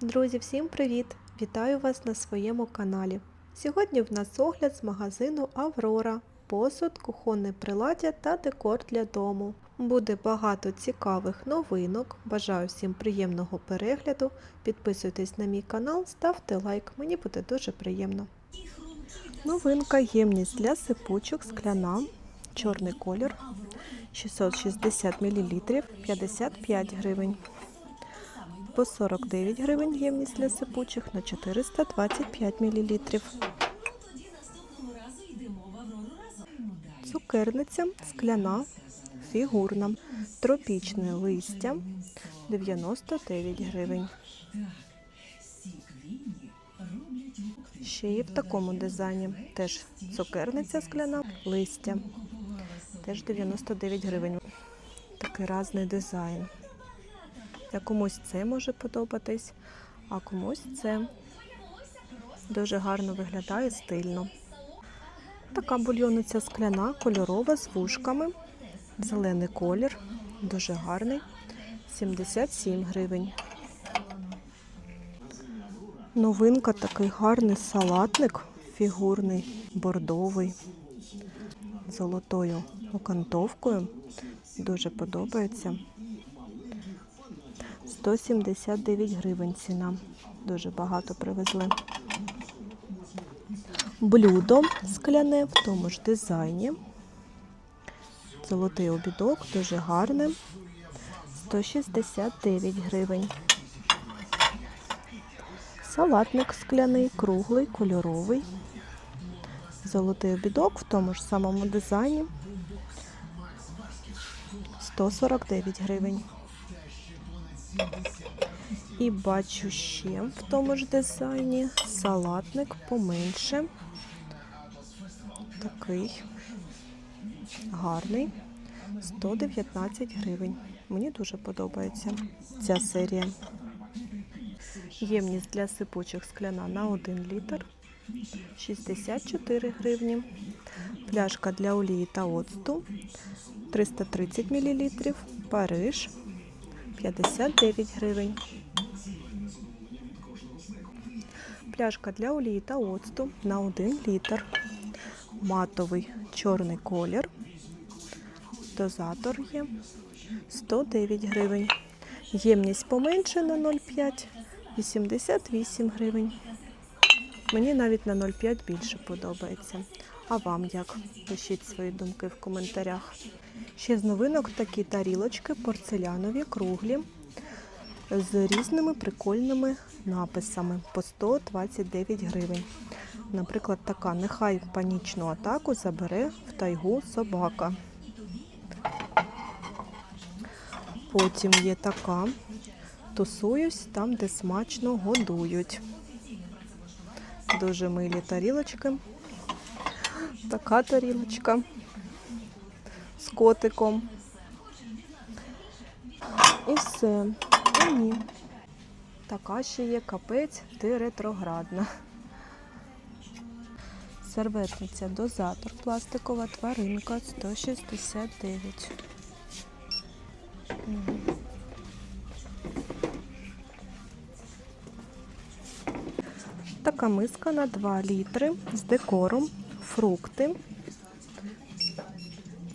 Друзі, всім привіт! Вітаю вас на своєму каналі. Сьогодні в нас огляд з магазину Аврора, посуд, кухонне приладдя та декор для дому. Буде багато цікавих новинок. Бажаю всім приємного перегляду. Підписуйтесь на мій канал, ставте лайк, мені буде дуже приємно. Новинка ємність для сипучок скляна, чорний колір, 660 мл, 55 гривень по 49 гривень ємність для сипучих на 425 мл. Цукерниця скляна, фігурна, тропічне листя 99 гривень. Ще є в такому дизайні. Теж цукерниця скляна, листя. Теж 99 гривень. Такий різний дизайн. Та комусь це може подобатись, а комусь це дуже гарно виглядає стильно. Така бульйониця скляна, кольорова з вушками, зелений колір, дуже гарний, 77 гривень. Новинка такий гарний салатник, фігурний, бордовий, золотою окантовкою. Дуже подобається. 179 гривень ціна. Дуже багато привезли. Блюдо скляне в тому ж дизайні. Золотий обідок, дуже гарне. 169 гривень. Салатник скляний, круглий, кольоровий. Золотий обідок в тому ж самому дизайні. 149 гривень. І бачу ще в тому ж дизайні салатник поменше. Такий гарний. 119 гривень. Мені дуже подобається ця серія. Ємність для сипучих скляна на 1 літр. 64 гривні. Пляшка для олії та оцту 330 мл. Париж 59 гривень. Пляшка для олії та оцту на 1 літр. Матовий чорний колір. Дозатор є 109 гривень. Ємність поменше на 0,5 88 гривень. Мені навіть на 0,5 більше подобається. А вам як? Пишіть свої думки в коментарях. Ще з новинок такі тарілочки порцелянові, круглі, з різними прикольними написами по 129 гривень. Наприклад, така нехай панічну атаку забере в тайгу собака. Потім є така. Тусуюсь там, де смачно годують. Дуже милі тарілочки. Така тарілочка котиком. І все. І ні. Така ще є капець, ти ретроградна. Серветниця дозатор, пластикова тваринка 169. Мгм. Така миска на 2 літри з декором, фрукти.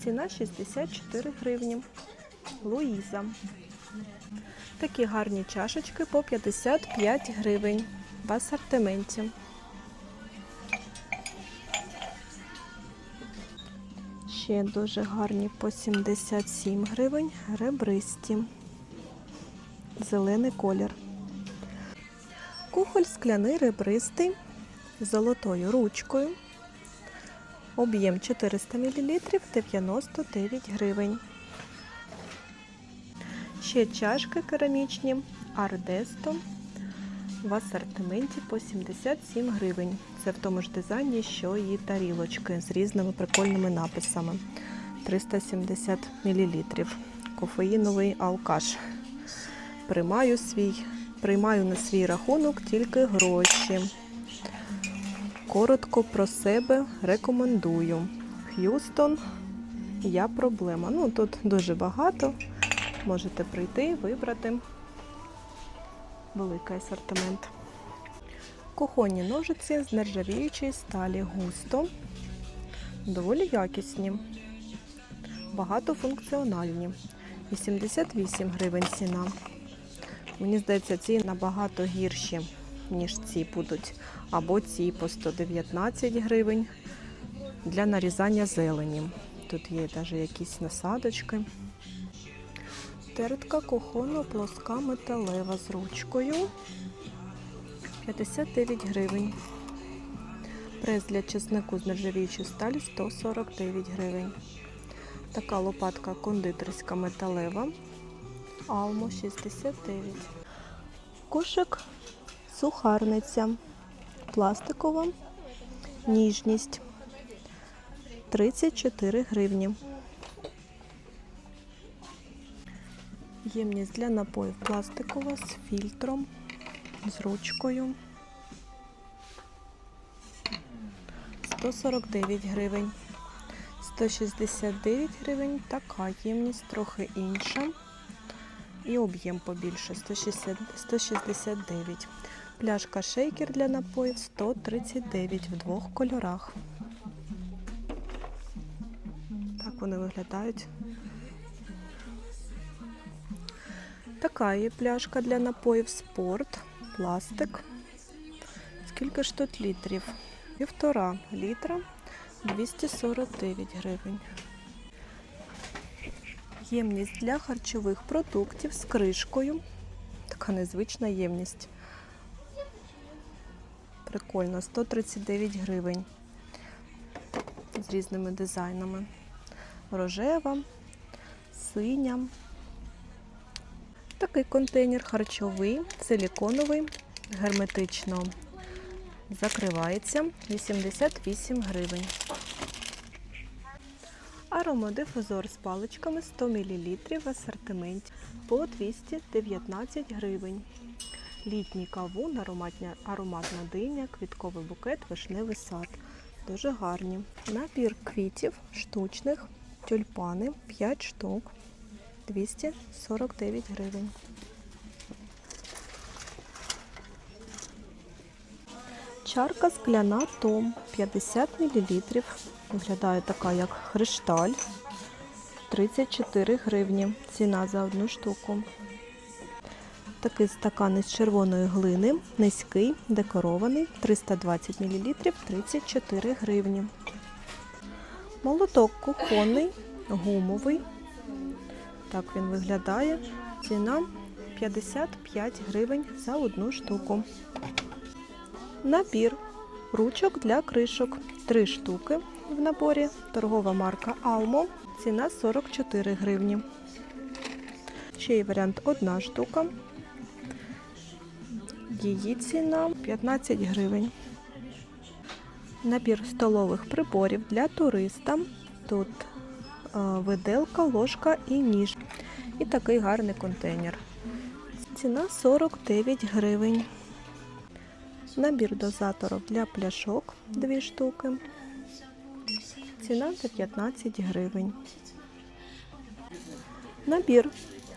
Ціна 64 гривні. Луїза. Такі гарні чашечки по 55 гривень в асортименті. Ще дуже гарні по 77 гривень, ребристі. Зелений колір. Кухоль скляний ребристий золотою ручкою. Об'єм 400 мл 99 гривень. Ще чашки керамічні Ардесто в асортименті по 77 гривень. Це в тому ж дизайні, що і тарілочки з різними прикольними написами. 370 мл. Кофеїновий алкаш. Приймаю свій, приймаю на свій рахунок тільки гроші. Коротко про себе рекомендую. Х'юстон, я проблема. Ну, тут дуже багато. Можете прийти, вибрати. великий асортимент. Кухонні ножиці з нержавіючої сталі густо. Доволі якісні. Багатофункціональні. 88 гривень ціна. Мені здається, ці набагато гірші, ніж ці будуть. Або ці по 119 гривень для нарізання зелені. Тут є навіть якісь насадочки. Тертка кухонна плоска металева з ручкою. 59 гривень. Прес для чеснику з нержавіючої сталі 149 гривень. Така лопатка кондитерська металева. Алмо 69. Кошик сухарниця. Пластикова. Ніжність 34 гривні. Ємність для напоїв пластикова з фільтром, з ручкою. 149 гривень. 169 гривень така ємність, трохи інша. І об'єм побільше 160, 169. Пляшка шейкер для напоїв 139 в двох кольорах. Так вони виглядають. Така є пляшка для напоїв спорт, пластик. Скільки ж тут літрів? Півтора літра 249 гривень. Ємність для харчових продуктів з кришкою. Така незвична ємність. Прикольно, 139 гривень. З різними дизайнами. Рожева, синя. Такий контейнер харчовий, силіконовий, герметично закривається 88 гривень. Аромодифузор з паличками 100 мл в асортименті по 219 гривень. Літній кавун, ароматня, ароматна диня, квітковий букет, вишневий сад. Дуже гарні. Набір квітів штучних, тюльпани 5 штук, 249 гривень. Чарка скляна Том 50 мл. Виглядає така, як хришталь. 34 гривні. Ціна за одну штуку. Такий стакан із червоної глини, низький, декорований, 320 мл, 34 гривні. Молоток кухонний, гумовий. Так він виглядає. Ціна 55 гривень за одну штуку. Набір ручок для кришок. Три штуки в наборі. Торгова марка Almo. Ціна 44 гривні. Ще є варіант одна штука. Її ціна 15 гривень. Набір столових приборів для туриста. Тут е, виделка, ложка і ніж. І такий гарний контейнер. Ціна 49 гривень. Набір дозаторів для пляшок 2 штуки. Ціна 15 гривень. Набір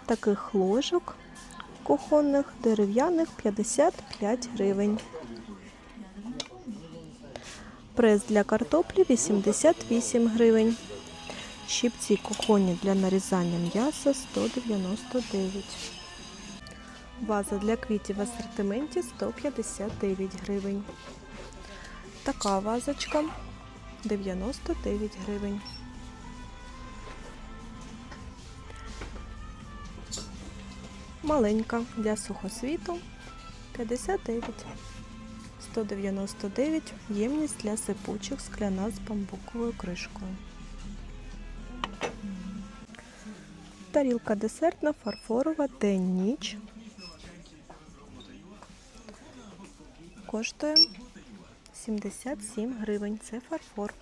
таких ложок кухонних дерев'яних 55 гривень. Прес для картоплі 88 гривень. Щипці кухонні для нарізання м'яса 199 Ваза для квітів в асортименті 159 гривень. Така вазочка 99 гривень. Маленька для сухосвіту 59. 199 ємність для сипучих скляна з бамбуковою кришкою. Тарілка десертна фарфорова день-ніч. Коштує 77 гривень. Це фарфор.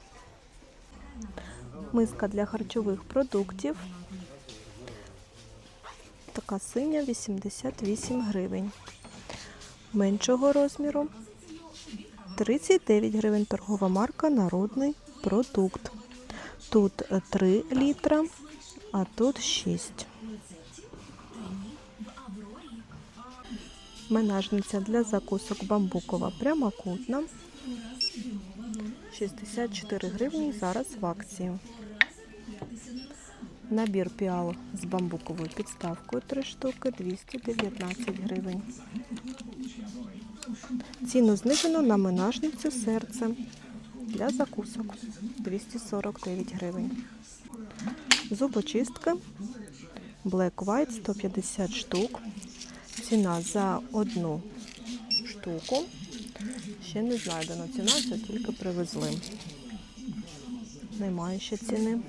Миска для харчових продуктів. Така синя 88 гривень. Меншого розміру 39 гривень. Торгова марка Народний продукт. Тут 3 літра, а тут 6. Менажниця для закусок бамбукова прямокутна. 64 гривні зараз в акції. Набір піал з бамбуковою підставкою 3 штуки 219 гривень. Ціну знижено на менажницю серце для закусок 249 гривень. Зубочистка Black White 150 штук. Ціна за одну штуку. Ще не знайдена ціна, це тільки привезли. Немає ще ціни.